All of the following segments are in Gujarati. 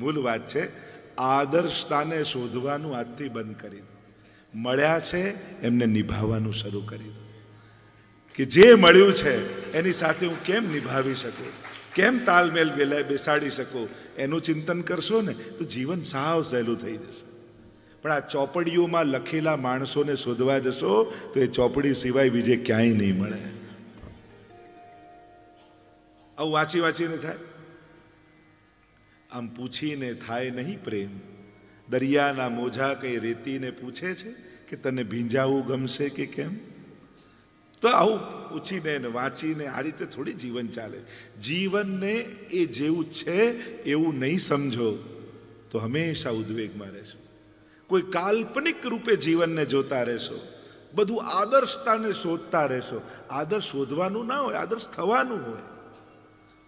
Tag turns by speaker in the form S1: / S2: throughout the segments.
S1: મૂળ વાત છે, આદર્શતાને શોધવાનું આજથી બંધ કરી દો. મળ્યા છે, એમને નિભાવવાનું શરૂ કરી દો. કે જે મળ્યું છે, એની સાથે હું કેમ નિભાવી શકું? કેમ તાલમેલ બેસાડી શકું? એનું ચિંતન કરશો ને, તો જીવન સાવ સહેલું થઈ જશે. પણ આ ચોપડીઓમાં લખેલા માણસોને શોધવા જશો, તો એ ચોપડી સિવાય બીજે ક્યાંય નહીં મળે. આવું વાંચી વાંચીને થાય? આમ પૂછીને થાય નહીં પ્રેમ. દરિયાના મોજા કઈ રેતીને પૂછે છે કે તને ભીંજાવું ગમશે કે કેમ? તો આવું પૂછીને વાંચીને આ રીતે થોડી જીવન ચાલે. જીવનને એ જેવું છે એવું નહીં સમજો તો હંમેશા ઉદ્વેગમાં રહેશો. કોઈ કાલ્પનિક રૂપે જીવનને જોતા રહેશો. બધું આદર્શતાને શોધતા રહેશો. આદર્શ શોધવાનું ના હોય, આદર્શ થવાનું હોય.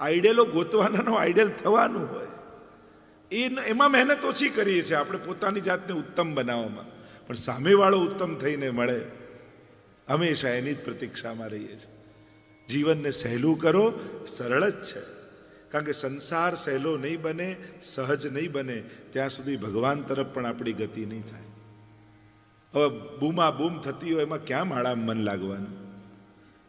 S1: આઈડિયલો ગોતવાના નો આઈડિયલ થવાનું હોય. એ એમાં મહેનત ઓછી કરીએ છીએ. આપણે પોતાની જાતને ઉત્તમ બનાવવામાં. પણ સામેવાળો ઉત્તમ થઈને મળે, હંમેશા એની જ પ્રતીક્ષામાં રહીએ છીએ. જીવનને સહેલું કરો, સરળ જ છે. કારણ કે સંસાર સહેલો નહીં બને, સહજ નહીં બને, ત્યાં સુધી ભગવાન તરફ પણ આપણી ગતિ નહીં થાય. હવે બૂમા બૂમ થતી હોય એમાં ક્યાં માળા મન લાગવાનું?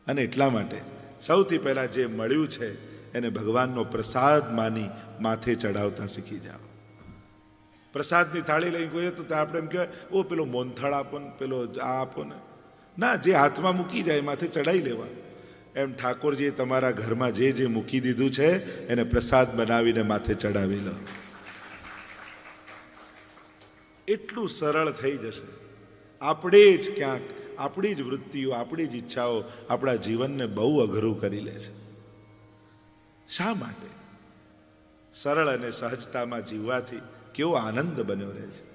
S1: અને એટલા માટે સૌથી પહેલાં જે મળ્યું છે, એને ભગવાનનો પ્રસાદ માની માથે ચડાવતા શીખી જાઓ. પ્રસાદની થાળી લઈ ગઈએ તો આપણે એમ કહેવાય, ઓ, પેલો મોનથાળ આપો ને, પેલો આ આપો ને. ના, જે હાથમાં મૂકી જાય, માથે ચડાવી લેવા. એમ ઠાકોરજીએ તમારા ઘરમાં જે જે મૂકી દીધું છે, એને પ્રસાદ બનાવીને માથે ચડાવી લો. એટલું સરળ થઈ જશે. આપણે જ ક્યાંક, આપણી જ વૃત્તિઓ, આપણી જ ઈચ્છાઓ આપણા જીવનને બહુ અઘરું કરી લે છે. શા માટે? સરળ અને સહજતામાં જીવવાથી કેવો આનંદ બન્યો રહે છે.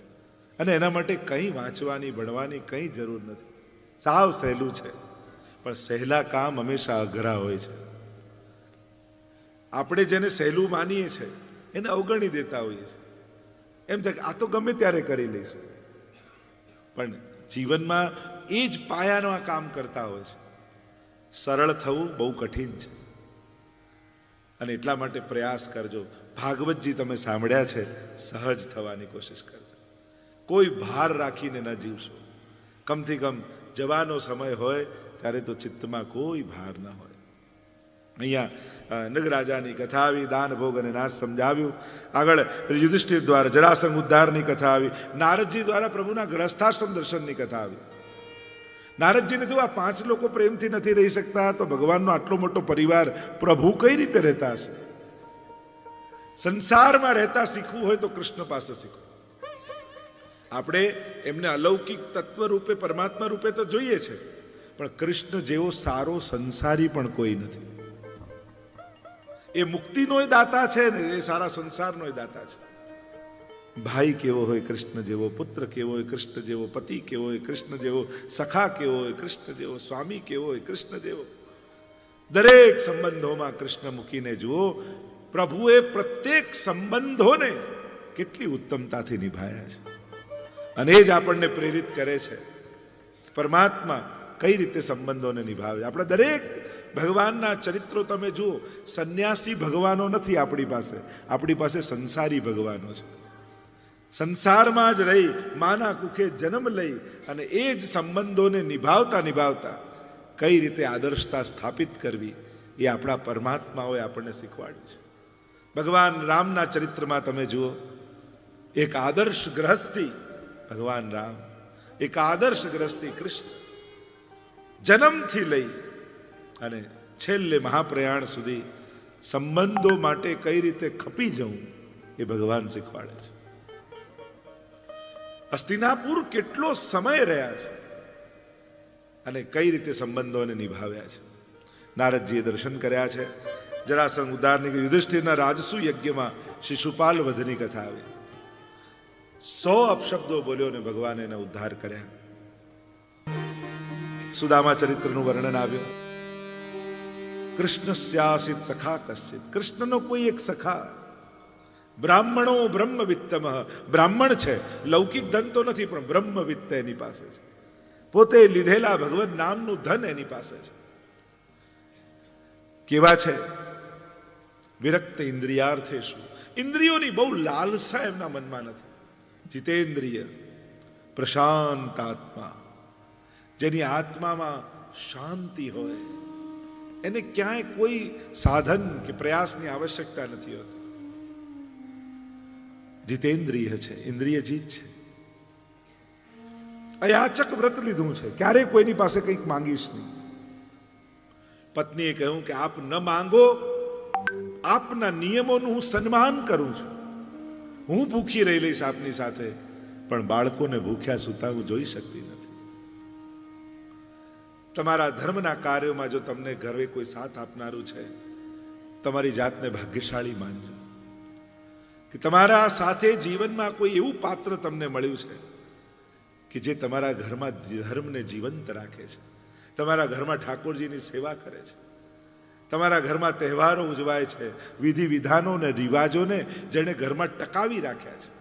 S1: અને એના માટે કંઈ વાંચવાની, ભણવાની કંઈ જરૂર નથી. સાવ સહેલું છે, પણ સહેલા કામ હંમેશા અઘરા હોય છે. આપણે જેને સહેલું માનીએ છીએ એને અવગણી દેતા હોઈએ છીએ એમ થાય કે આ તો ગમે ત્યારે કરી લઈશું. પણ જીવનમાં એ જ પાયાનો કામ કરતા હોય છે. સરળ થવું બહુ કઠિન છે. અને એટલા માટે પ્રયાસ કરજો. ભાગવતજી તમે સાંભળ્યા છે, સહજ થવાની કોશિશ કરજો. કોઈ ભાર રાખીને ન જીવશો. કમથી કમ જવાનો સમય હોય ત્યારે તો ચિત્તમાં કોઈ ભાર ન હોય. અહીંયા નગરાજાની કથા આવી, દાન, ભોગ અને નાશ સમજાવ્યું. આગળ યુધિષ્ઠિર દ્વારા જરાસંઘ ઉદ્ધારની કથા આવી. નારદજી દ્વારા પ્રભુના ગ્રસ્થાશ્રમ દર્શનની કથા આવી. નારદજીને જો આ પાંચ લોકો પ્રેમથી નથી રહી શકતા, તો ભગવાનનો આટલો મોટો પરિવાર પ્રભુ કઈ રીતે રહેતા હશે? સંસારમાં રહેતા શીખવું હોય તો કૃષ્ણ પાસે શીખવું આપણે એમને અલૌકિક તત્વ રૂપે, પરમાત્મા રૂપે તો જોઈએ છે, પણ કૃષ્ણ જેવો સારો સંસારી પણ કોઈ નથી. એ મુક્તિનો દાતા છે ને, એ સારા સંસારનો દાતા છે. ભાઈ કેવો હોય કૃષ્ણ જેવો, પુત્ર કેવો હોય કૃષ્ણ જેવો, પતિ કેવો હોય કૃષ્ણ જેવો, સખા કેવો હોય કૃષ્ણ જેવો, સ્વામી કેવો હોય કૃષ્ણ જેવો. દરેક સંબંધોમાં કૃષ્ણ મૂકીને જુઓ પ્રભુએ પ્રત્યેક સંબંધોને કેટલી ઉત્તમતાથી નિભાયા છે. અને એ જ આપણને પ્રેરિત કરે છે પરમાત્મા કઈ રીતે સંબંધોને નિભાવે. આપણે દરેક ભગવાનના ચરિત્રો તમે જુઓ, સંન્યાસી ભગવાનો નથી આપણી પાસે. આપણી પાસે સંસારી ભગવાનો છે. સંસારમાં જ રહી, માના કુખે જન્મ લઈ અને એ જ સંબંધોને નિભાવતા નિભાવતા કઈ રીતે આદર્શતા સ્થાપિત કરવી એ આપણા પરમાત્માઓએ આપણને શીખવાડ્યું છે. ભગવાન રામના ચરિત્રમાં તમે જુઓ, એક આદર્શ ગ્રહસ્થી ભગવાન રામ, એક આદર્શ ગ્રહસ્થી કૃષ્ણ જન્મથી લઈ અને છેલ્લે મહાપ્રયાણ સુધી સંબંધો માટે કઈ રીતે ખપી જવું એ ભગવાન શીખવાડે છે. અસ્તિનાપુર કેટલો સમય રહ્યા છે અને કઈ રીતે સંબંધોને નિભાવ્યા છે. નારદજીએ દર્શન કર્યા છે. જરાસંઘ ઉદારની યુધિષ્ઠિરના રાજસુ યજ્ઞમાં શિશુપાલ વધની કથા આવી. સો અપશબ્દો બોલ્યો ને ભગવાને એને ઉદ્ધાર કર્યા. સુદામા ચરિત્રનું વર્ણન આવ્યું. કૃષ્ણ સ્યાસિત સખા કશ્ચિત. કૃષ્ણનો કોઈ એક સખા. બ્રાહ્મણો બ્રહ્મ વિત્તમ બ્રાહ્મણ છે. લૌકિક ધન તો નથી, પણ બ્રહ્મ વિત્ત એની પાસે છે. પોતે લીધેલા ભગવત નામનું ધન એની પાસે છે. કેવા છે? વિરક્ત ઇન્દ્રિયાર્થે શું ઇન્દ્રિયોની બહુ લાલસા એમના મનમાં નથી. જીતેન્દ્રિય પ્રશાંત આત્મા જેની આત્મામાં શાંતિ હોય, એને ક્યાંય કોઈ સાધન કે પ્રયાસની આવશ્યકતા નથી હોતી. જીતેન્દ્રિય છે, ઇન્દ્રિય જીત છે. અયાચક વ્રત લીધું છે, ક્યારેય કોઈની પાસે કંઈક માંગીશ નહીં. પત્નીએ કહ્યું કે આપ ન માંગો આપના નિયમોનું હું સન્માન કરું છું. હું ભૂખી રહી લઈશ આપની સાથે, પણ બાળકોને ભૂખ્યા સુતા હું જોઈ શકતી નથી. તમારા ધર્મના કાર્યોમાં જો તમને ઘરે કોઈ સાથ આપનારું છે, તમારી જાતને ભાગ્યશાળી માનજો. કે તમારા સાથે જીવનમાં કોઈ એવું પાત્ર તમને મળ્યું છે, કે જે તમારા ઘરમાં ધર્મને જીવંત રાખે છે, તમારા ઘરમાં ઠાકોરજીની સેવા કરે છે. તમારા ઘરમાં તહેવારો ઉજવાય છે, વિધિ વિધાનો ને રિવાજોને જેણે ઘરમાં ટકાવી રાખ્યા છે.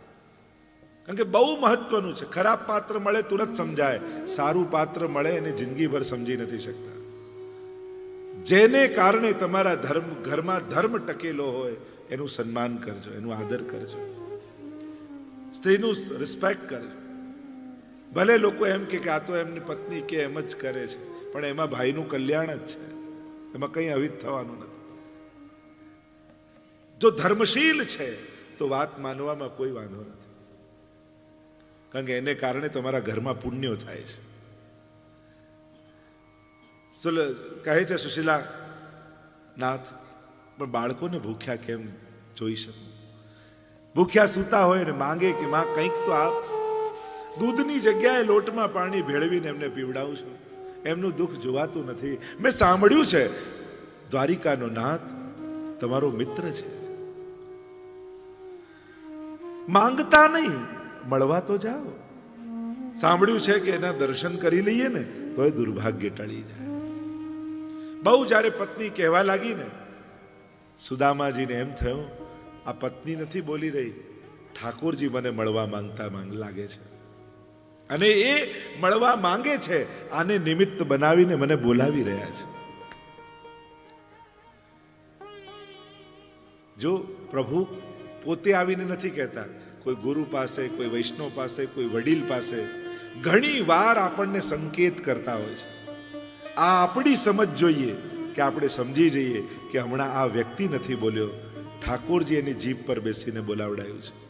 S1: કારણ કે બહુ મહત્વનું છે, ખરાબ પાત્ર મળે તુરંત સમજાય, સારું પાત્ર મળે એને જિંદગીભર સમજી નથી શકતા. જેને કારણે તમારા ધર્મ, ઘરમાં ધર્મ ટકેલો હોય, એનું સન્માન કરજો, એનું આદર કરજો. સ્ત્રીનું રિસ્પેક્ટ કરજો. ભલે લોકો એમ કે આ તો એમની પત્ની કે એમ જ કરે છે, પણ એમાં ભાઈનું કલ્યાણ જ છે. એમાં કંઈ અવિત થવાનું નથી. જો ધર્મશીલ છે, તો વાત માનવામાં કોઈ વાંધો નથી. કારણ કે એને કારણે તમારા ઘરમાં પુણ્યો થાય છે. ચલો કહે છે સુશીલા, નાથ, પણ બાળકોને ભૂખ્યા કેમ જોઈ શકું? ભૂખ્યા સૂતા હોય ને માંગે કે, માં, કંઈક તો આપ દૂધની જગ્યાએ લોટમાં પાણી ભેળવીને એમને પીવડાવું છું. એમનું દુઃખ જોવાતું નથી. મેં સાંભળ્યું છે, દ્વારિકાનો નાથ તમારો મિત્ર છે. માંગતા નહીં, મળવા તો જાઓ. સાંભળ્યું છે કે એના દર્શન કરી લઈએ ને તો એ દુર્ભાગ્ય ટળી જાય. બહુ જ્યારે પત્ની કહેવા લાગી ને, સુદામાજીને એમ થયું, આ પત્ની નથી બોલી રહી. ઠાકોરજી મને મળવા માંગતા માંગ લાગે છે. અને એ મળવા માંગે છે, આને નિમિત્ત બનાવીને મને બોલાવી રહ્યા છે. જો પ્રભુ પોતે આવીને નથી કહેતા, કોઈ ગુરુ પાસે, કોઈ વૈષ્ણવ પાસે, કોઈ વડીલ પાસે, ઘણી વાર આપણને સંકેત કરતા હોય છે. આ આપણી સમજ જોઈએ કે આપણે સમજી જઈએ કે હમણાં આ વ્યક્તિ નથી બોલ્યો. ઠાકોરજી એની જીભ પર બેસીને બોલાવડાયું છે.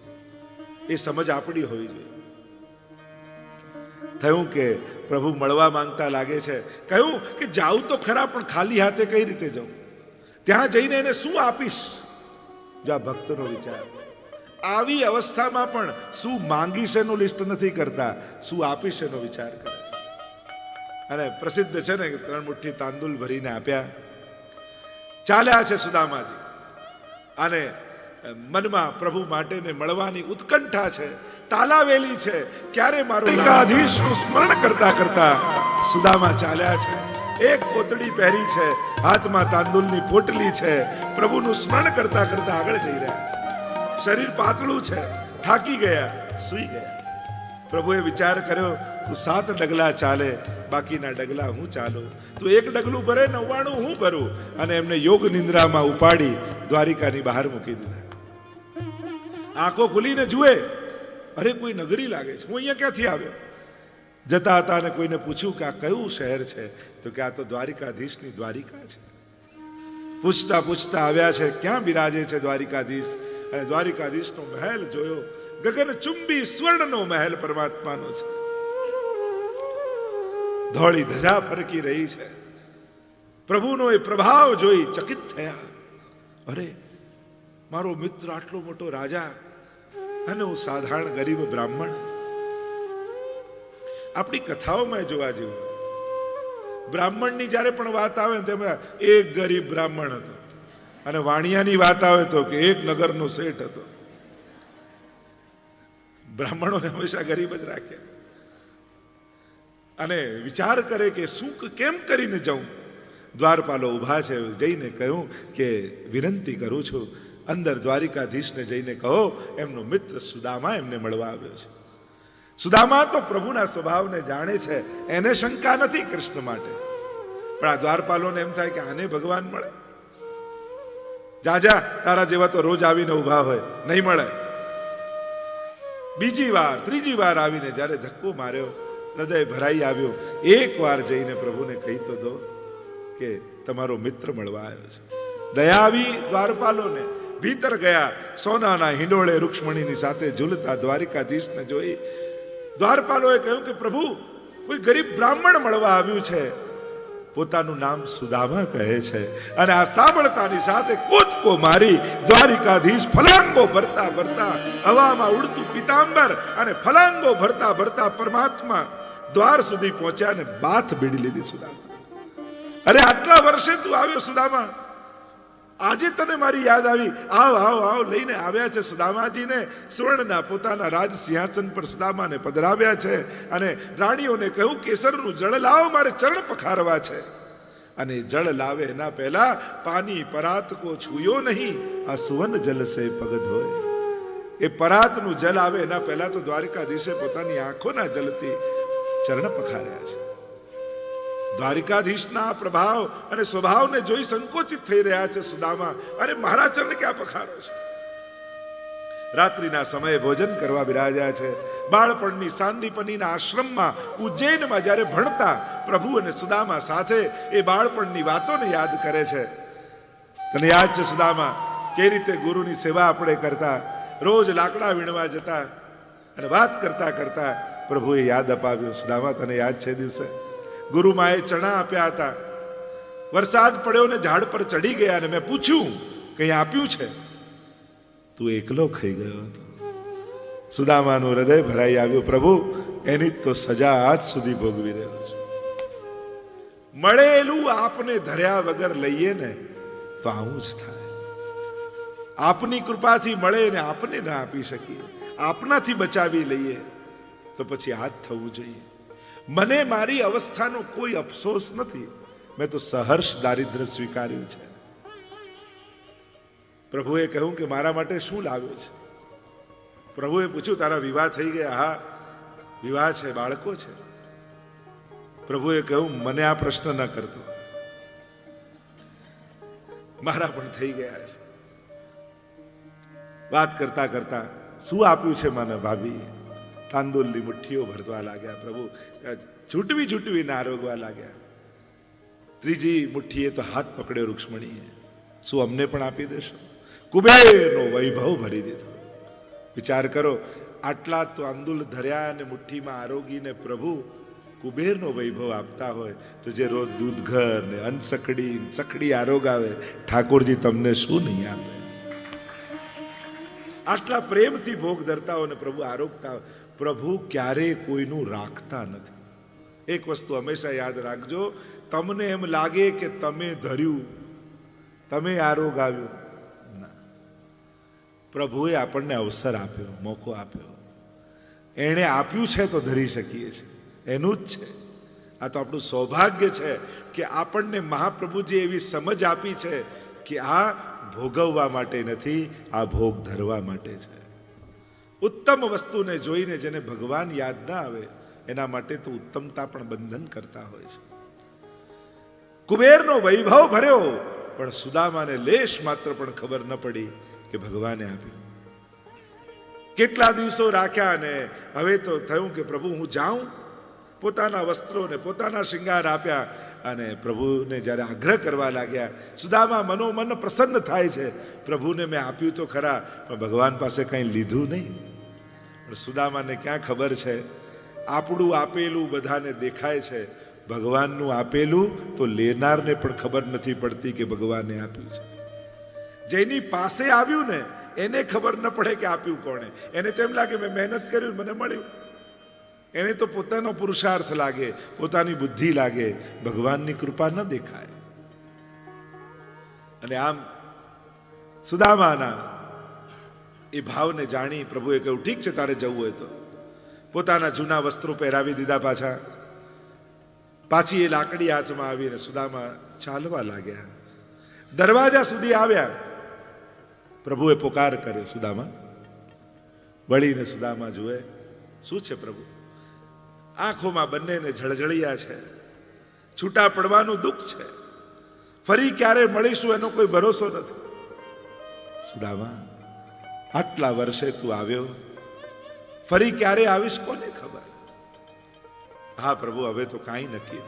S1: એ સમજ આપણી હોવી જોઈએ. થયું કે પ્રભુ મળવા માંગતા લાગે છે. કહ્યું કે જાઉં તો ખરા, પણ ખાલી હાથે કઈ રીતે જાઉં? ત્યાં જઈને એને શું આપીશ? જો આ ભક્તનો વિચાર. આવી અવસ્થામાં પણ શું માંગીશ એનું લિસ્ટ નથી કરતા. શું આપીશ એનો વિચાર કરે. અને પ્રસિદ્ધ છે ને ત્રણ મુઠ્ઠી તાંદુલ ભરીને આપ્યા. ચાલ્યા છે સુદામાજી. અને મનમાં પ્રભુ માટેને મળવાની ઉત્કંઠા છે. તાલાવેલી છે. ક્યારે મારો એકાધીશનું સ્મરણ કરતા કરતા સુદામા ચાલ્યા છે. એક પોતડી પહેરી છે. હાથમાં તાંદુલની પોટલી છે. પ્રભુનું સ્મરણ કરતા કરતા આગળ જઈ રહ્યા છે. શરીર પાતળું છે. થાકી ગયા. સૂઈ ગયા. પ્રભુએ વિચાર કર્યો તું સાત ડગલા ચાલે. બાકીના ડગલા હું ચાલું. તું એક ડગલું ભરે નવ્વાણું હું ભરું. અને એમને યોગ નિંદ્રામાં ઉપાડી દ્વારિકાની બહાર મૂકી દીધા. આંખો ખુલીને જુએ. અરે કોઈ નગરી લાગે છે. હું અહીંયા ક્યાંથી આવ્યો? જતા હતા અને કોઈને પૂછ્યું કે આ કયું શહેર છે? તો કે આ તો દ્વારિકાધીશની દ્વારિકા છે. પૂછતા પૂછતા આવ્યા છે, ક્યાં બિરાજે છે દ્વારિકાધીશ? અને દ્વારિકાધીશનો મહેલ જોયો. ગગન ચુંબી સ્વર્ણનો મહેલ પરમાત્માનો છે. ધોળી ધજા ફરકી રહી છે. પ્રભુનો એ પ્રભાવ જોઈ ચકિત થયા. અરે, મારો મિત્ર આટલો મોટો રાજા અને હું સાધારણ ગરીબ બ્રાહ્મણ. આપણી કથાઓમાં જોવા જેવું. બ્રાહ્મણની જ્યારે પણ વાત આવે તેમાં એક ગરીબ બ્રાહ્મણ હતો. અને વાણિયાની વાત આવે તો કે એક નગરનો શેઠ હતો. બ્રાહ્મણોને હંમેશા ગરીબ જ રાખ્યા. અને વિચાર કરે કે શું કેમ કરીને જાઉં? દ્વારપાલો ઊભા છે, જઈને કહ્યું કે વિનંતી કરું છું અંદર દ્વારિકાધીશને જઈને કહો, એમનો મિત્ર સુદામા એમને મળવા આવ્યો છે. સુદામા તો પ્રભુના સ્વભાવને જાણે છે, એને શંકા નથી કૃષ્ણ માટે. પણ આ દ્વારપાલોને એમ થાય કે આને ભગવાન મળે. જા જા, તારા જેવા તો રોજ આવીને ઊભા હોય, નહીં મળે. બીજી વાર, ત્રીજી વાર આવીને જ્યારે ધક્કો માર્યો, હૃદય ભરાઈ આવ્યો, એક વાર જઈને પ્રભુને કહી તો દો કે તમારો મિત્ર મળવા આવ્યો છે. દયા આવી દ્વારપાલોને. ભીતર ગયા, સોનાના હિંડોળે રૂક્ષ્મણીની સાથે ઝૂલતા દ્વારિકાધીશને જોઈ દ્વારપાલોએ કહ્યું કે, પ્રભુ, કોઈ ગરીબ બ્રાહ્મણ મળવા આવ્યું છે. પોતાનું નામ સુદામા કહે છે અને આ સાંભળતાની સાથે કૂદકો મારી દ્વારિકાધીશ ફલાંગો ભરતા ભરતા હવામાં ઉડતું પિતાંબર અને ફલાંગો ભરતા ભરતા પરમાત્મા દ્વાર સુધી પહોંચ્યા અને બાથ બીડી લીધી સુદામા. અરે, આટલા વર્ષે તું આવ્યો સુદામા? આજે તને મારી યાદ આવી. આવ આવ આવ, લઈને આવ્યા છે સુદામાજીને. સુવર્ણના પોતાના રાજ સિંહાસન પર સુદામાને પધરાવ્યા છે અને રાણીઓને કહ્યું, કેસરનું જળ લાવો, મારે ચરણ પખારવા છે. અને જળ લાવે એના પહેલા પાની પરાત કો છુયો નહીં. આ સુવર્ણ જલ સે પગદ હોય. એ પરાતનું જલ આવે એના પહેલા તો દ્વારિકાધીશે પોતાની આંખોના જલથી ચરણ પખાર્યા છે. દ્વારિકાધીશના પ્રભાવ અને સ્વભાવને જોઈ સંકોચિત થઈ રહ્યા છે સુદામા. અરે મારા ચરણ ક્યાં પખારો છે? રાત્રિના સમયે ભોજન કરવા બિરાજ્યા છે. બાળપણની સાંદીપનીના આશ્રમમાં ઉજ્જૈનમાં જ્યારે ભણતા પ્રભુ અને સુદામા સાથે એ બાળપણની વાતોને યાદ કરે છે. તને યાદ છે સુદામા કે રીતે ગુરુની સેવા આપણે કરતા? રોજ લાકડા વીણવા જતા અને વાત કરતા કરતા પ્રભુએ યાદ અપાવ્યું. સુદામા, તને યાદ છે દિવસે? ગુરુમાએ ચણા આપ્યા હતા. વરસાદ પડ્યો ને ઝાડ પર ચડી ગયા અને મેં પૂછ્યું કંઈ આપ્યું છે? તું એકલો ખાઈ ગયો હતો. સુદામાનું હૃદય ભરાઈ આવ્યું, પ્રભુ, એની તો સજા આજ સુધી ભોગવી રહ્યો છું. મળેલું આપને ધર્યા વગર લઈએ ને તો આવું જ થાય. આપની કૃપાથી મળે ને આપને ના આપી શકીએ. આપનાથી બચાવી લઈએ તો પછી જ થવું જોઈએ. મને મારી અવસ્થાનો કોઈ અફસોસ નથી. મેં તો સહર્ષ દારિદ્ર સ્વીકાર્યું છે. પ્રભુએ કહ્યું કે મારા માટે શું લાવ્યો છે? પ્રભુએ પૂછ્યું, તારા વિવાહ થઈ ગયા. હા, વિવાહ છે, બાળકો છે. પ્રભુએ કહ્યું, મને આ પ્રશ્ન ન કરતો. મારા પણ થઈ ગયા છે. વાત કરતા કરતા, શું આપ્યું છે મને, ભાભી? તાંદુલની મુઠ્ઠીઓ ભરવા લાગ્યા, પ્રભુ. છૂટવી છૂટવીને આરોગવા લાગ્યા. ત્રીજી મુઠ્ઠીએ તો હાથ પકડ્યો રૂક્ષ્મણીએ. શું અમને પણ આપી દેશો? કુબેરનો વૈભવ ભરી દીધો. વિચાર કરો, આટલા તો આંદુલ ધર્યા અને મુઠ્ઠીમાં આરોગીને પ્રભુ કુબેરનો વૈભવ આપતા હોય, તો જે રોજ દૂધઘર ને અનસકડી સકડી આરોગ આવે, ઠાકોરજી તમને શું નહીં આપે? આટલા પ્રેમથી ભોગ ધરતા હોય ને પ્રભુ આરોગતા હોય. પ્રભુ ક્યારેય કોઈનું રાખતા નથી. એક વસ્તુ હંમેશા યાદ રાખજો, તમને એમ લાગે કે તમે ધર્યું, તમે આ રોગ આવ્યો. પ્રભુએ આપણને અવસર આપ્યો, મોકો આપ્યો. એણે આપ્યું છે તો ધરી શકીએ છીએ. એનું જ છે. આ તો આપણું સૌભાગ્ય છે કે આપણને મહાપ્રભુજી એવી સમજ આપી છે કે આ ભોગવવા માટે નથી, આ ભોગ ધરવા માટે છે. ઉત્તમ વસ્તુને જોઈને જેને ભગવાન યાદ ના આવે, એના માટે તો ઉત્તમતા પણ બંધન કરતા હોય છે. કુબેરનો વૈભવ ભર્યો, પણ સુદામાને લેશ માત્ર પણ ખબર ન પડી કે ભગવાને આપ્યું. કેટલા દિવસો રાખ્યા અને હવે તો થયું કે પ્રભુ હું જાઉં, પોતાના વસ્ત્રોને, પોતાના શિંગાર આપ્યા અને પ્રભુને જ્યારે આગ્રહ કરવા લાગ્યા, સુદામા મનોમન પ્રસન્ન થાય છે. પ્રભુને મેં આપ્યું તો ખરા, પણ ભગવાન પાસે કંઈ લીધું નહીં. પણ સુદામાને ક્યાં ખબર છે? આપણું આપેલું બધાને દેખાય છે. ભગવાનનું આપેલું તો લેનારને પણ ખબર નથી પડતી કે ભગવાને આપ્યું છે. જેની પાસે આવ્યું ને, એને ખબર ન પડે કે આપ્યું કોણે. એને તેમ લાગે, મેં મહેનત કર્યું મને મળ્યું. એને તો પોતાનો પુરુષાર્થ લાગે, પોતાની બુદ્ધિ લાગે. ભગવાનની કૃપા ન દેખાય. અને આમ સુદામાના એ ભાવને જાણી પ્રભુએ કહ્યું, ઠીક છે, તારે જવું હોય તો. પોતાના જૂના વસ્ત્રો પહેરાવી દીધા પાછા. પાછી એ લાકડી હાથમાં આવીને સુદામા ચાલવા લાગ્યા. દરવાજા સુધી આવ્યા. પ્રભુએ પોકાર કર્યો સુદામા. વળીને સુદામા જુએ, શું છે પ્રભુ? આંખોમાં બંનેને જળજળિયા છે. છૂટા પડવાનું દુઃખ છે. ફરી ક્યારે મળીશું એનો કોઈ ભરોસો નથી. સુદામા આટલા વર્ષે તું આવ્યો? ફરી ક્યારે આવીશ? કોને ખબર? હા, પ્રભુ, હવે તો કાંઈ નહીં.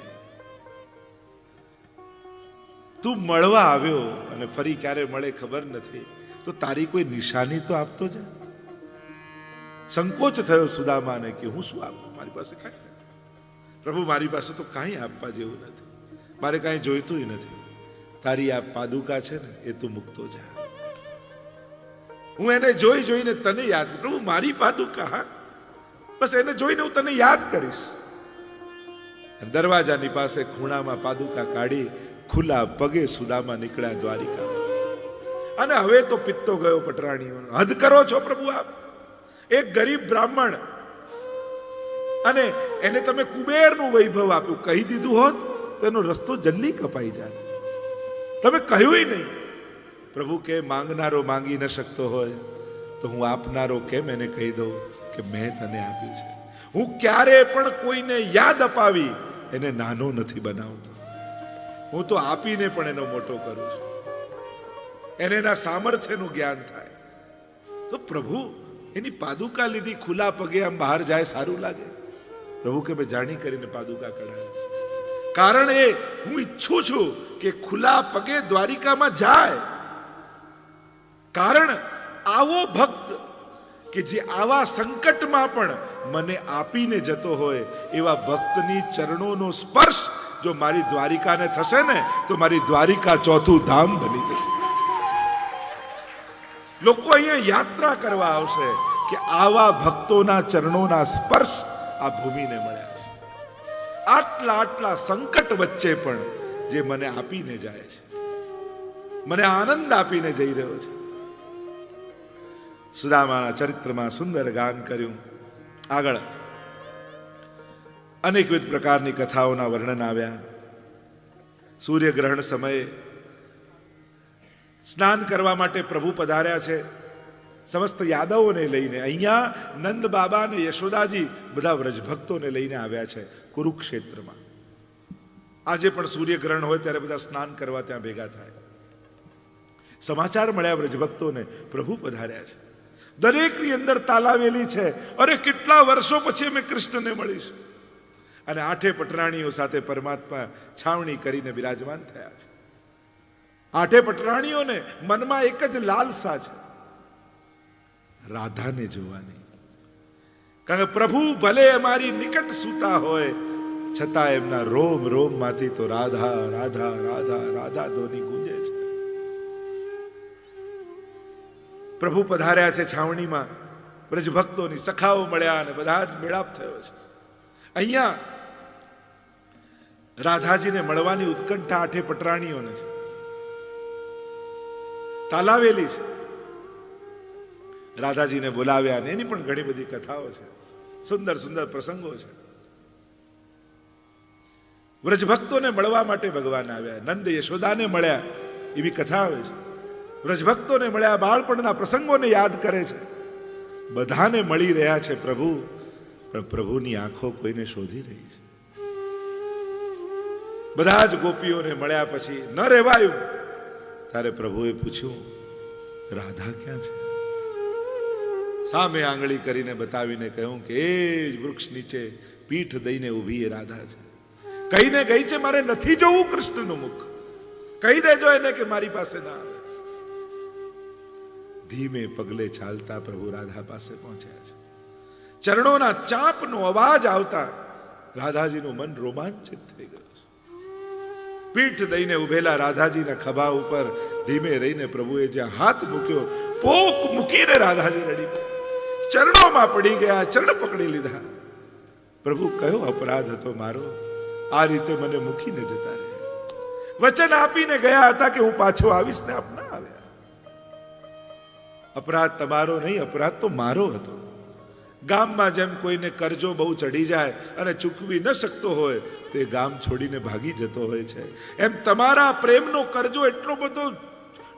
S1: તું મળવા આવ્યો અને ફરી ક્યારે મળે ખબર નથી, તો તારી કોઈ નિશાની તો આપતો જ. સંકોચ થયો સુદામાને કે હું શું આપું? મારી પાસે કાંઈ પ્રભુ, મારી પાસે તો કાંઈ આપવા જેવું નથી. મારે કાંઈ જોઈતું નથી. તારી આ પાદુકા છે ને, એ તું મૂકતો જા. હું એને જોઈ જોઈને તને યાદ. પ્રભુ મારી પાદુકા હા બસ એને જોઈને હું તને યાદ કરીશ. દરવાજાની પાસે ખૂણામાં પાદુકા કાઢી ખુલ્લા પગે સુદામાં નીકળ્યા દ્વારિકા. અને હવે તો પિત્તો ગયો પટરાણીઓનો. હદ કરો છો પ્રભુ આપ. એક ગરીબ બ્રાહ્મણ. અને એને તમે કુબેરનું વૈભવ આપ્યું. કહી દીધું હોત તો એનો રસ્તો જલ્દી કપાઈ જાય તમે કહ્યું નહીં. પ્રભુ કે માંગનારો માંગી ન શકતો હોય, તો હું આપનારો કેમ એને કહી દઉં કે મેં તને આપ્યું છે? હું ક્યારે પણ કોઈને યાદ અપાવી એને નાનો નથી બનાવતો. હું તો આપીને પણ એનો મોટો કરું છું. એને એના સામર્થ્યનું જ્ઞાન થાય. તો પ્રભુ, એની પાદુકા લીધી ખુલ્લા પગે આમ બહાર જાય સારું લાગે. પ્રભુ કે મેં જાણી કરીને પાદુકા કઢાવી કારણ એ, હું ઈચ્છું છું કે ખુલ્લા પગે દ્વારિકામાં જાય. કારણ આવો ભક્ત કે જે આવા સંકટમાં પણ મને આપીને જતો હોય, એવા ભક્તની ચરણોનો સ્પર્શ જો મારી દ્વારિકાને થશે ને, તો મારી દ્વારિકા ચોથું ધામ બની જશે. લોકો અહીંયા યાત્રા કરવા આવશે કે આવા ભક્તોના ચરણોના સ્પર્શ આ ભૂમિને મળ્યા છે. આટલા આટલા સંકટ વચ્ચે પણ જે મને આપીને જાય છે. મને આનંદ આપીને જઈ રહ્યો છે. સુદામાના ચરિત્રમાં સુંદર ગાન કર્યું. આગળ. અનેકવિધ પ્રકારની કથાઓના વર્ણન આવ્યા. સૂર્યગ્રહણ સમયે સ્નાન કરવા માટે પ્રભુ પધાર્યા છે. સમસ્ત યાદવોને લઈને, અહીંયા નંદ બાબા અને યશોદાજી બધા વ્રજભક્તોને લઈને આવ્યા છે કુરુક્ષેત્રમાં. આજે પણ સૂર્યગ્રહણ હોય ત્યારે બધા સ્નાન કરવા ત્યાં ભેગા થાય. સમાચાર મળ્યા વ્રજભક્તોને, પ્રભુ પધાર્યા છે. દરેકની અંદર તાલાવેલી છે. અરે, કેટલા વર્ષો પછી અમે કૃષ્ણને મળીશું. અને આઠે પટરાણીઓ સાથે પરમાત્મા છાવણી કરીને બિરાજમાન થયા છે. આઠે પટરાણીઓને મનમાં એક જ લાલસા છે. રાધાને જોવાની. કારણ કે પ્રભુ ભલે અમારી નિકટ સૂતા હોય, છતાં એમના રોમ રોમમાંથી તો રાધા રાધા રાધા રાધા ધોની ગુંજે છે. પ્રભુ પધાર્યા છે છાવણીમાં. બ્રજભક્તોની સખાઓ મળ્યા અને બધા જ મેળાપ થયો છે. અહીંયા રાધાજીને મળવાની ઉત્કંઠા આઠે પટરાણીઓને છે. તાલાવેલી છે. રાધાજીને બોલાવ્યા અને એની પણ ઘણી બધી કથાઓ છે. સુંદર સુંદર પ્રસંગો છે. વ્રજભક્તોને મળવા માટે ભગવાન આવ્યા. નંદ યશોદાને મળ્યા. એવી કથા આવે છે. વ્રજભક્તોને મળ્યા, બાળપણના પ્રસંગોને યાદ કરે છે. બધાને મળી રહ્યા છે પ્રભુ, પણ પ્રભુની આંખો કોઈને શોધી રહી છે. બધા જ ગોપીઓને મળ્યા પછી, ન રહેવાયું ત્યારે પ્રભુએ પૂછ્યું, રાધા ક્યાં છે? સામે આંગળી કરીને બતાવીને કહ્યું કે, એ જ વૃક્ષ નીચે પીઠ દઈને ઊભી એ રાધા છે. કહીને ગઈ છે, મારે નથી જોવું કૃષ્ણનું મુખ. કહી દેજો એને કે, મારી પાસે ના આવે. ધીમે પગલે ચાલતા પ્રભુ રાધા પાસે પહોંચ્યા છે. ચરણોના ચાપનો અવાજ આવતા રાધાજીનું મન રોમાંચિત થઈ ગયું છે. પીઠ દઈને ઉભેલા રાધાજીના ખભા ઉપર ધીમે રહીને પ્રભુએ જ્યાં હાથ મૂક્યો, પોક મૂકીને રાધાજી રડી ચરણોમાં પડી ગયા, ચરણ પકડી લીધા. પ્રભુ કયો અપરાધ હતો મારો? આ રીતે મને મૂકીને જતા રહ્યા. વચન આપીને ગયા હતા કે હું પાછો આવીશ ને આપ ના આવ્યા અપરાધ તમારો નહીં, અપરાધ તો મારો હતો. ગામમાં જેમ કોઈને કરજો બહુ ચડી જાય અને ચૂકવી ન શકતો હોય, તે ગામ છોડીને ભાગી જતો હોય છે. એમ તમારા પ્રેમનો કરજો એટલો બધો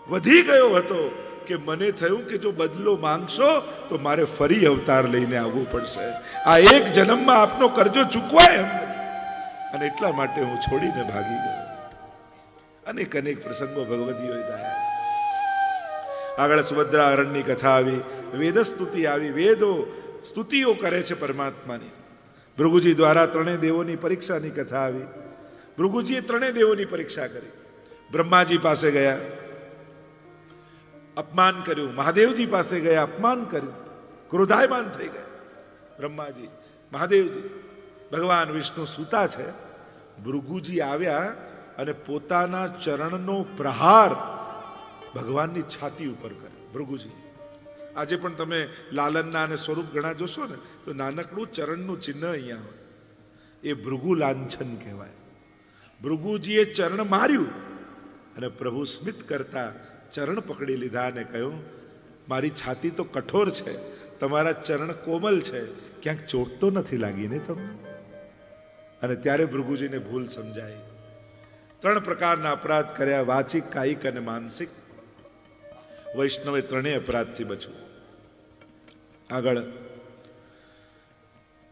S1: વધી ગયો હતો કે મને થયું કે જો બદલો માંગશો, તો મારે ફરી અવતાર લઈને આવવું પડશે. આ એક જન્મમાં આપનો કરજો ચૂકવાય એમ અને એટલા માટે હું છોડીને ભાગી ગયો. અનેક અનેક પ્રસંગો ભગવદીઓએ ગાયા આગળ સુભદ્રા અરણની કથા આવી વેદ સ્તુતિ આવી, વેદો સ્તુતિઓ કરે છે પરમાત્માની. ભૃગુજી દ્વારા ત્રણેય દેવોની પરીક્ષાની કથા આવી. ભૃગુજીએ ત્રણેય દેવોની પરીક્ષા કરી. બ્રહ્માજી પાસે ગયા. અપમાન કર્યું. મહાદેવજી પાસે ગયા, અપમાન કર્યું. ક્રોધાયમાન થઈ ગયા. બ્રહ્માજી, મહાદેવજી, ભગવાન વિષ્ણુ સૂતા છે. ભૃગુજી આવ્યા અને પોતાના ચરણનો પ્રહાર ભગવાનની છાતી ઉપર કરે, ભૃગુજી. આજે પણ તમે લાલનના અને સ્વરૂપ ઘણા જોશો ને, તો નાનકડું ચરણનું ચિહ્ન અહીંયા હોય. એ ભૃગુ લાંછન કહેવાય. ભૃગુજીએ ચરણ માર્યું અને પ્રભુ સ્મિત કરતા ચરણ પકડી લીધા અને કહ્યું, મારી છાતી તો કઠોર છે, તમારા ચરણ કોમલ છે, ક્યાંક ચોટ તો નથી લાગી ને તમને? અને ત્યારે ભૃગુજીને ભૂલ સમજાઈ. ત્રણ પ્રકારના અપરાધ કર્યા, વાચિક, કાયિક અને માનસિક. વૈષ્ણવે ત્રણેય અપરાધથી બચવું. આગળ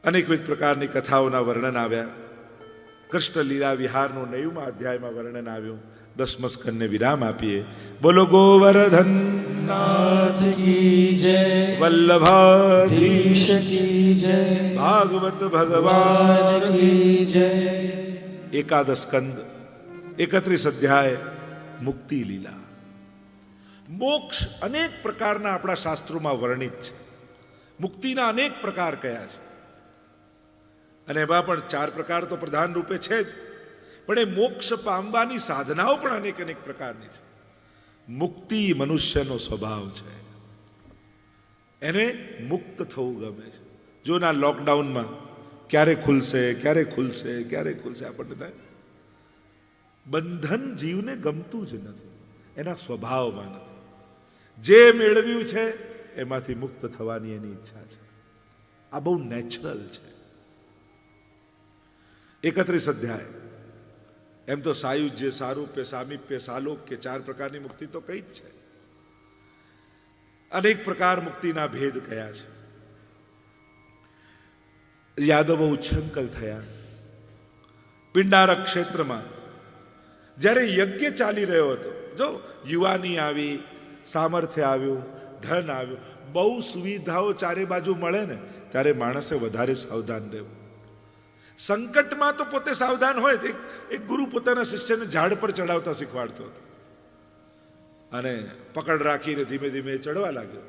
S1: અનેકવિધ પ્રકારની કથાઓના વર્ણન આવ્યા. કૃષ્ણ લીલા વિહારનું નવમા અધ્યાયમાં વર્ણન આવ્યું. દસમ સ્કંદને વિરામ આપીએ. બોલો ગોવર્ધન.
S2: નાથ કી જય.
S1: વલ્લભાધીશ
S2: કી જય.
S1: ભાગવત ભગવાન
S2: ભગવાન કી જય.
S1: એકાદશ સ્કંદ એકત્રીસ અધ્યાય મુક્તિ લીલા. મોક્ષ અનેક પ્રકારના આપણા શાસ્ત્રોમાં વર્ણિત છે. મુક્તિના અનેક પ્રકાર કયા છે. અને એમાં પણ ચાર પ્રકાર તો પ્રધાન રૂપે છે જ. પણ એ મોક્ષ પામવાની સાધનાઓ પણ અનેક અનેક પ્રકારની છે. મુક્તિ મનુષ્યનો સ્વભાવ છે. એને મુક્ત થવું ગમે છે. જો ના લોકડાઉનમાં ક્યારે ખુલશે ક્યારે ખુલશે ક્યારે ખુલશે આપણને થાય. બંધન જીવને ગમતું જ નથી. એના સ્વભાવમાં નથી. જે મેળવ્યું છે, એમાંથી મુક્ત થવાની એની ઈચ્છા છે. આ બહુ નેચરલ છે. એકત્રીસ અધ્યાય. એમ તો સાયુજ્ય, સારૂપ્ય, સામીપ્ય, સાલોક્ય ચાર પ્રકારની મુક્તિ તો કઈ જ છે. અનેક પ્રકાર મુક્તિના ભેદ કયા છે. યાદવો ઉચ્છંકલ થયા. પિંડારક ક્ષેત્રમાં જ્યારે યજ્ઞ ચાલી રહ્યો હતો, જો યુવાની આવી સામર્થ્ય આવ્યું, ધન આવ્યું. બહુ સુવિધાઓ ચારે બાજુ મળે ને, ત્યારે માણસે વધારે સાવધાન રહેવું. સંકટમાં તો પોતે સાવધાન હોય એક ગુરુ પોતાના શિષ્યને ઝાડ પર ચડાવતા શીખવાડતો હતો. અને પકડ રાખીને ધીમે ધીમે ચડવા લાગ્યો.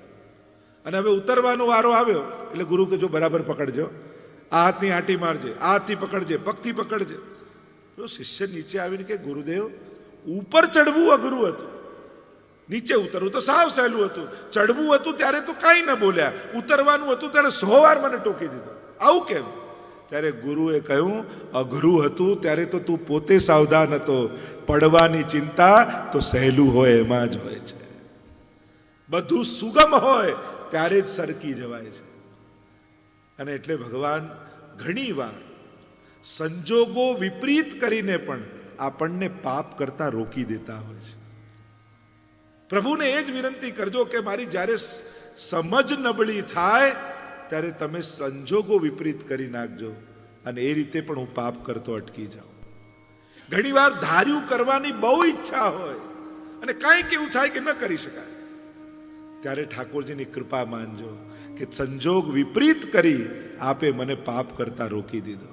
S1: અને હવે ઉતરવાનો વારો આવ્યો, એટલે ગુરુ કે જો બરાબર પકડજો. આ હાથની આંટી મારજે, આ હાથથી પકડજે, પગથી પકડજે. તો શિષ્ય નીચે આવીને કે ગુરુદેવ, ઉપર ચડવું અઘરું હતું. નીચે ઉતરવું. તો સાવ સહેલું હતું. ચડવું હતું ત્યારે તો કાંઈ ન બોલ્યા. ઉતરવાનું હતું ત્યારે સો વાર મને ટોકી દીધું. આવું કેમ? ત્યારે ગુરુએ કહ્યું, અઘરું હતું ત્યારે તો તું પોતે સાવધાન હતો. પડવાની ચિંતા તો સહેલું હોય એમાં જ હોય છે. બધું સુગમ હોય ત્યારે જ સરકી જવાય છે. અને એટલે ભગવાન ઘણીવાર સંજોગો વિપરીત કરીને પણ આપણને પાપ કરતા રોકી દેતા હોય છે. પ્રભુને એ જ વિનંતી કરજો કે મારી જ્યારે સમજ નબળી થાય, ત્યારે તમે સંજોગો વિપરીત કરી નાખજો અને એ રીતે પણ હું પાપ કરતો અટકી જાઉં. ઘણીવાર ધાર્યું કરવાની બહુ ઈચ્છા હોય અને કાંઈક એવું થાય કે ન કરી શકાય. ત્યારે ઠાકોરજીની કૃપા માનજો કે સંજોગ વિપરીત કરી આપે મને પાપ કરતા રોકી દીધો.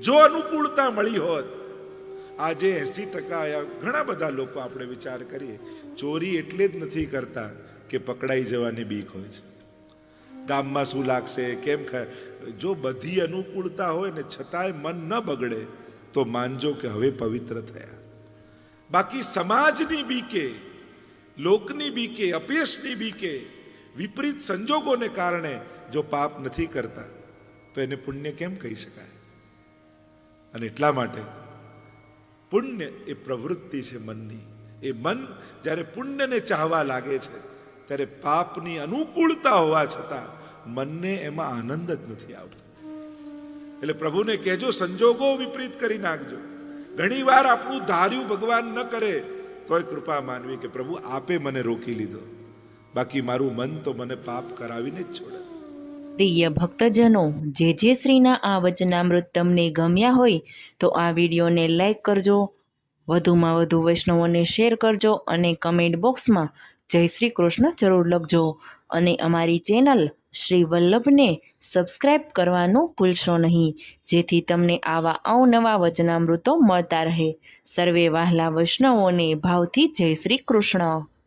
S1: જો અનુકૂળતા મળી હોત આજે એસી ટકા ઘણા બધા લોકો આપણે વિચાર કરીએ, ચોરી એટલે જ નથી કરતા કે પકડાઈ જવાની બીક હોય છે. ગામમાં શું લાગશે, કેમ જો બધી અનુકૂળતા હોય ને છતાંય મન ન બગડે, તો માનજો કે હવે પવિત્ર થયા. બાકી સમાજની બીકે, લોકની બીકે અપેશની બીકે, વિપરીત સંજોગોને કારણે જો પાપ નથી કરતા, તો એને પુણ્ય કેમ કહી શકાય? અને એટલા માટે પુણ્ય એ પ્રવૃત્તિ છે મનની. એ મન જ્યારે પુણ્યને ચાહવા લાગે છે, ત્યારે પાપની અનુકૂળતા હોવા છતાં મનને એમાં આનંદ જ નથી આવતો. એટલે પ્રભુને કહેજો, સંજોગો વિપરીત કરી નાખજો. ઘણીવાર આપણું ધાર્યું ભગવાન ન કરે, તોય કૃપા માનવી કે પ્રભુ, આપે મને રોકી લીધો. બાકી મારું મન તો મને પાપ કરાવીને જ છોડે.
S3: પ્રિય ભક્તજનો, જે જે શ્રીના આ વચનામૃત તમને ગમ્યા હોય, તો આ વિડીયોને લાઈક કરજો, વધુમાં વધુ વૈષ્ણવોને શેર કરજો અને કમેન્ટ બોક્સમાં જય શ્રી કૃષ્ણ જરૂર લખજો. અને અમારી ચેનલ શ્રી વલ્લભને સબસ્ક્રાઈબ કરવાનું ભૂલશો નહીં, જેથી તમને આવા અવનવા વચનામૃતો મળતા રહે. સર્વે વહાલા વૈષ્ણવોને ભાવથી જય શ્રી કૃષ્ણ.